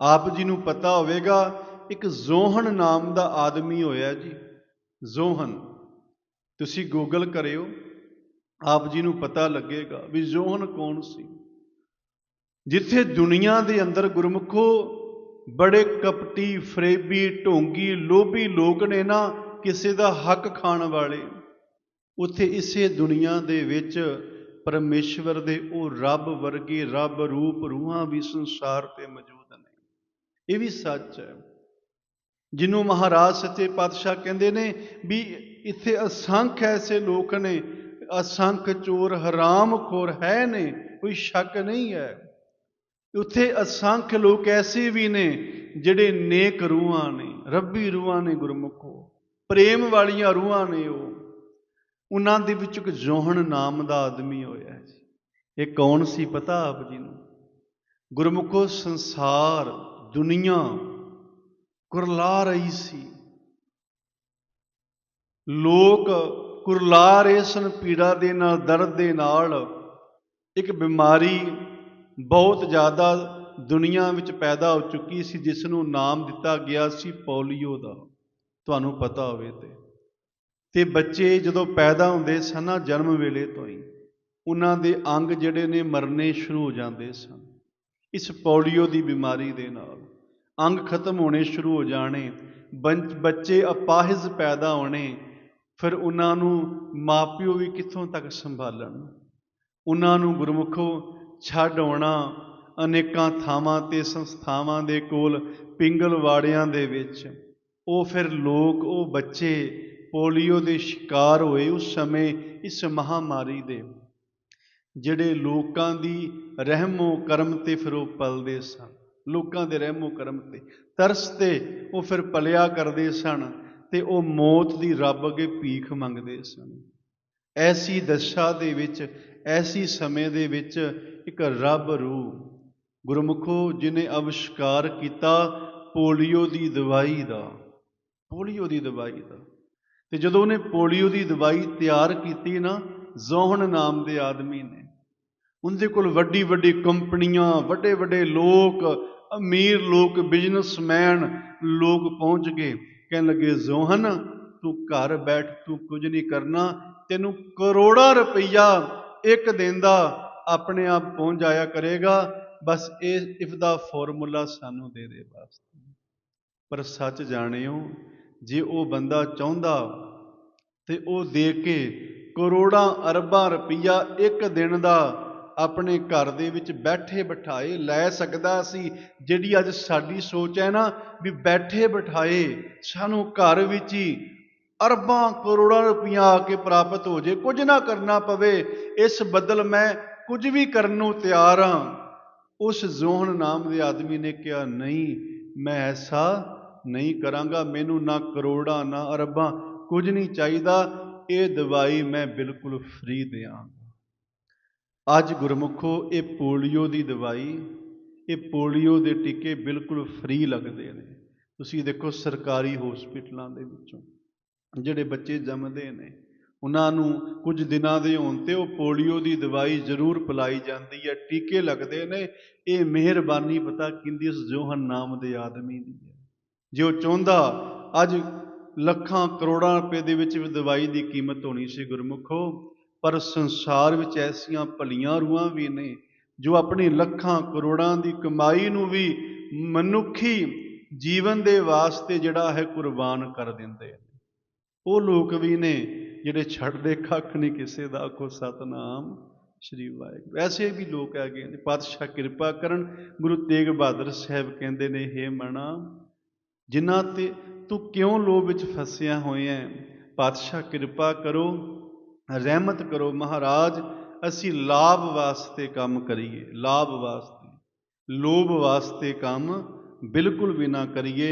ਆਪ ਜੀ ਨੂੰ ਪਤਾ ਹੋਵੇਗਾ, ਇੱਕ ਜ਼ੋਹਨ ਨਾਮ ਦਾ ਆਦਮੀ ਹੋਇਆ ਜੀ। ਜ਼ੋਹਨ। ਤੁਸੀਂ ਗੂਗਲ ਕਰਿਓ, ਆਪ ਜੀ ਨੂੰ ਪਤਾ ਲੱਗੇਗਾ ਵੀ ਜ਼ੋਹਨ ਕੌਣ ਸੀ। ਜਿੱਥੇ ਦੁਨੀਆ ਦੇ ਅੰਦਰ ਗੁਰਮੁਖੋ ਬੜੇ ਕਪਟੀ, ਫਰੇਬੀ, ਢੋਂਗੀ, ਲੋਭੀ ਲੋਕ ਨੇ ਨਾ, ਕਿਸੇ ਦਾ ਹੱਕ ਖਾਣ ਵਾਲੇ। ਉੱਥੇ ਇਸੇ ਦੁਨੀਆ ਦੇ ਵਿੱਚ ਪਰਮੇਸ਼ਵਰ ਦੇ ਉਹ ਰੱਬ ਵਰਗੇ ਰੱਬ ਰੂਪ ਰੂਹਾਂ ਵੀ ਸੰਸਾਰ ਤੇ ਮੌਜੂਦ ਇਹ ਵੀ ਸੱਚ ਹੈ। ਜਿਹਨੂੰ ਮਹਾਰਾਜ ਸੱਚੇ ਪਾਤਸ਼ਾਹ ਕਹਿੰਦੇ ਨੇ ਵੀ ਇੱਥੇ ਅਸੰਖ ਐਸੇ ਲੋਕ ਨੇ, ਅਸੰਖ ਚੋਰ, ਹਰਾਮ ਖੋਰ ਹੈ ਨੇ, ਕੋਈ ਸ਼ੱਕ ਨਹੀਂ ਹੈ। ਉੱਥੇ ਅਸੰਖ ਲੋਕ ਐਸੇ ਵੀ ਨੇ ਜਿਹੜੇ ਨੇਕ ਰੂਹਾਂ ਨੇ, ਰੱਬੀ ਰੂਹਾਂ ਨੇ ਗੁਰਮੁਖੋ ਪ੍ਰੇਮ ਵਾਲੀਆਂ ਰੂਹਾਂ ਨੇ ਉਹ। ਉਹਨਾਂ ਦੇ ਵਿੱਚ ਇੱਕ ਜੋਹਣ ਨਾਮ ਦਾ ਆਦਮੀ ਹੋਇਆ ਜੀ। ਇਹ ਕੌਣ ਸੀ ਪਤਾ ਆਪ ਜੀ ਨੂੰ? ਗੁਰਮੁਖੋ ਸੰਸਾਰ ਦੁਨੀਆ ਕੁਰਲਾ ਰਹੀ ਸੀ। ਲੋਕ ਕੁਰਲਾ ਰਹੇ ਸਨ ਪੀੜਾ ਦੇ ਨਾਲ, ਦਰਦ ਦੇ ਨਾਲ। ਇੱਕ ਬਿਮਾਰੀ ਬਹੁਤ ਜ਼ਿਆਦਾ ਦੁਨੀਆ ਵਿੱਚ ਪੈਦਾ ਹੋ ਚੁੱਕੀ ਸੀ ਜਿਸ ਨੂੰ ਨਾਮ ਦਿੱਤਾ ਗਿਆ ਸੀ ਪੋਲੀਓ ਦਾ। ਤੁਹਾਨੂੰ ਪਤਾ ਹੋਵੇ ਤੇ। ਤੇ ਬੱਚੇ ਜਦੋਂ ਪੈਦਾ ਹੁੰਦੇ ਸਨ ਨਾ ਜਨਮ ਵੇਲੇ ਤੋਂ ਹੀ, ਉਹਨਾਂ ਦੇ ਅੰਗ ਜਿਹੜੇ ਨੇ ਮਰਨੇ ਸ਼ੁਰੂ ਹੋ ਜਾਂਦੇ ਸਨ। ਇਸ ਪੋਲੀਓ ਦੀ ਬਿਮਾਰੀ ਦੇ ਨਾਲ। ਅੰਗ ਖਤਮ ਹੋਣੇ ਸ਼ੁਰੂ ਹੋ ਜਾਣੇ ਬੱਚੇ ਅਪਾਹਿਜ ਪੈਦਾ ਹੋਣੇ, ਫਿਰ ਉਹਨਾਂ ਨੂੰ ਮਾਪਿਓ ਵੀ ਕਿੱਥੋਂ ਤੱਕ ਸੰਭਾਲਣ? ਉਹਨਾਂ ਨੂੰ ਗੁਰਮੁਖੋ ਛੱਡ ਆਉਣਾ ਅਨੇਕਾਂ ਥਾਵਾਂ ਤੇ ਸੰਸਥਾਵਾਂ ਦੇ ਕੋਲ ਪਿੰਗਲਵਾੜਿਆਂ ਦੇ ਵਿੱਚ। ਉਹ ਫਿਰ ਲੋਕ, ਉਹ ਬੱਚੇ ਪੋਲੀਓ ਦੇ ਸ਼ਿਕਾਰ ਹੋਏ ਉਸ ਸਮੇਂ ਇਸ ਮਹਾਮਾਰੀ ਦੇ। ਜਿਹੜੇ ਲੋਕਾਂ ਦੀ ਰਹਿਮੋ ਕਰਮ ਤੇ ਫਿਰ ਉਹ ਪਲਦੇ ਸਨ। ਲੋਕਾਂ ਦੇ ਰਹਿਮੋ ਕਰਮ ਤੇ। ਤਰਸ ਤੇ ਉਹ ਫਿਰ ਪਲਿਆ ਕਰਦੇ ਸਨ ਤੇ ਉਹ ਮੌਤ ਦੀ ਰੱਬ ਅੱਗੇ ਭੀਖ ਮੰਗਦੇ ਸਨ। ਐਸੀ ਦਸ਼ਾ ਦੇ ਵਿੱਚ, ਐਸੀ ਸਮੇਂ ਦੇ ਵਿੱਚ ਇੱਕ ਰੱਬ ਰੂਹ, ਗੁਰਮੁਖੋ ਜਿਨੇ ਅਵਿਸ਼ਕਾਰ ਕੀਤਾ ਪੋਲੀਓ ਦੀ ਦਵਾਈ ਦਾ, ਪੋਲੀਓ ਦੀ ਦਵਾਈ ਦਾ। ਤੇ ਜਦੋਂ ਉਹਨੇ ਪੋਲੀਓ ਦੀ ਦਵਾਈ ਤਿਆਰ ਕੀਤੀ ਨਾ, ਜ਼ੋਹਨ ਨਾਮ ਦੇ ਆਦਮੀ ਨੇ ਉਹਦੇ ਕੋਲ ਵੱਡੀ ਵੱਡੀ ਕੰਪਨੀਆਂ, ਵੱਡੇ ਵੱਡੇ ਲੋਕ, ਅਮੀਰ ਲੋਕ ਬਿਜ਼ਨਸਮੈਨ ਲੋਕ ਪਹੁੰਚ ਗਏ। ਕਹਿਣ ਲੱਗੇ, ਜ਼ੋਹਨ, ਤੂੰ ਘਰ ਬੈਠ, ਤੂੰ ਕੁਝ ਨਹੀਂ ਕਰਨਾ। ਤੈਨੂੰ ਕਰੋੜਾਂ ਰੁਪਈਆ ਇੱਕ ਦਿਨ ਦਾ ਆਪਣੇ ਆਪ ਪਹੁੰਚ ਜਾਇਆ ਕਰੇਗਾ। ਬਸ ਇਹ ਇਫ ਦਾ ਫਾਰਮੂਲਾ ਸਾਨੂੰ ਦੇ ਦੇ ਬਸ। ਪਰ ਸੱਚ ਜਾਣਿਓ, ਜੇ ਉਹ ਬੰਦਾ ਚਾਹੁੰਦਾ ਤੇ ਉਹ ਦੇ ਕੇ ਕਰੋੜਾਂ ਅਰਬਾਂ ਰੁਪਈਆ ਇੱਕ ਦਿਨ ਦਾ ਆਪਣੇ ਘਰ ਦੇ ਵਿੱਚ ਬੈਠੇ ਬਿਠਾਏ ਲੈ ਸਕਦਾ ਸੀ। ਜਿਹੜੀ ਅੱਜ ਸਾਡੀ ਸੋਚ ਹੈ ਨਾ ਵੀ ਬੈਠੇ ਬਿਠਾਏ, ਸਾਨੂੰ ਘਰ ਵਿੱਚ ਹੀ ਅਰਬਾਂ ਕਰੋੜਾਂ ਰੁਪਈਆ ਆ ਕੇ ਪ੍ਰਾਪਤ ਹੋ ਜੇ, ਕੁਝ ਨਾ ਕਰਨਾ ਪਵੇ, ਇਸ ਬਦਲ ਮੈਂ ਕੁਝ ਵੀ ਕਰਨ ਨੂੰ ਤਿਆਰ ਹਾਂ। ਉਸ ਜ਼ੋਹਨ ਨਾਮ ਦੇ ਆਦਮੀ ਨੇ ਕਿਹਾ, ਨਹੀਂ, ਮੈਂ ਐਸਾ ਨਹੀਂ ਕਰਾਂਗਾ, ਮੈਨੂੰ ਨਾ ਕਰੋੜਾਂ, ਨਾ ਅਰਬਾਂ, ਕੁਝ ਨਹੀਂ ਚਾਹੀਦਾ, ਇਹ ਦਵਾਈ ਮੈਂ ਬਿਲਕੁਲ ਫ੍ਰੀ ਦਿਆਂ ਅੱਜ ਗੁਰਮੁਖੋ, ਇਹ ਪੋਲੀਓ ਦੀ ਦਵਾਈ, ਇਹ ਪੋਲੀਓ ਦੇ ਟੀਕੇ ਬਿਲਕੁਲ ਫ੍ਰੀ ਲੱਗਦੇ ਨੇ। ਤੁਸੀਂ ਦੇਖੋ ਸਰਕਾਰੀ ਹਸਪੀਟਲਾਂ ਦੇ ਵਿੱਚੋਂ, ਜਿਹੜੇ ਬੱਚੇ ਜੰਮਦੇ ਨੇ, ਉਹਨਾਂ ਨੂੰ ਕੁਝ ਦਿਨਾਂ ਦੇ ਹੋਣ ਤੇ ਉਹ ਪੋਲੀਓ ਦੀ ਦਵਾਈ ਜ਼ਰੂਰ ਪਿਲਾਈ ਜਾਂਦੀ ਹੈ, ਟੀਕੇ ਲੱਗਦੇ ਨੇ। ਇਹ ਮਿਹਰਬਾਨੀ ਪਤਾ ਕਿੰਦੀ ਉਸ ਜੋਹਨ ਨਾਮ ਦੇ ਆਦਮੀ ਦੀ ਹੈ। ਜੇ ਉਹ ਚਾਹੁੰਦਾ, ਅੱਜ ਲੱਖਾਂ ਕਰੋੜਾਂ ਰੁਪਏ ਦੇ ਵਿੱਚ ਵੀ ਦਵਾਈ ਦੀ ਕੀਮਤ ਹੋਣੀ ਸੀ ਗੁਰਮੁਖੋ ਪਰ ਸੰਸਾਰ ਵਿੱਚ ਐਸੀਆਂ ਭਲੀਆਂ ਰੂਹਾਂ ਵੀ ਨੇ, ਜੋ ਆਪਣੀ ਲੱਖਾਂ ਕਰੋੜਾਂ ਦੀ ਕਮਾਈ ਨੂੰ ਵੀ ਮਨੁੱਖੀ ਜੀਵਨ ਦੇ ਵਾਸਤੇ ਜਿਹੜਾ ਹੈ ਕੁਰਬਾਨ ਕਰ ਦਿੰਦੇ ਨੇ। ਉਹ ਲੋਕ ਵੀ ਨੇ ਜਿਹੜੇ ਛੱਡਦੇ ਕੱਖ ਨਹੀਂ ਕਿਸੇ ਦਾ, ਆਖੋ ਸਤਨਾਮ ਸ਼੍ਰੀ ਵਾਹਿਗੁਰੂ। ਐਸੇ ਵੀ ਲੋਕ ਹੈਗੇ ਨੇ, ਪਾਤਸ਼ਾਹ ਕਿਰਪਾ ਕਰਨ, ਗੁਰੂ ਤੇਗ ਬਹਾਦਰ ਸਾਹਿਬ ਕਹਿੰਦੇ ਨੇ हे ਮਣਾ, ਜਿਨ੍ਹਾਂ ਤੇ ਤੂੰ ਕਿਉਂ ਲੋਭ ਵਿੱਚ ਫਸਿਆ ਹੋਇਆ ਹੈ? ਪਾਤਸ਼ਾਹ ਕਿਰਪਾ ਕਰੋ ਰਹਿਮਤ ਕਰੋ ਮਹਾਰਾਜ, ਅਸੀਂ ਲਾਭ ਵਾਸਤੇ ਕੰਮ ਕਰੀਏ, ਲਾਭ ਵਾਸਤੇ। ਲੋਭ ਵਾਸਤੇ ਕੰਮ ਬਿਲਕੁਲ ਵੀ ਨਾ ਕਰੀਏ।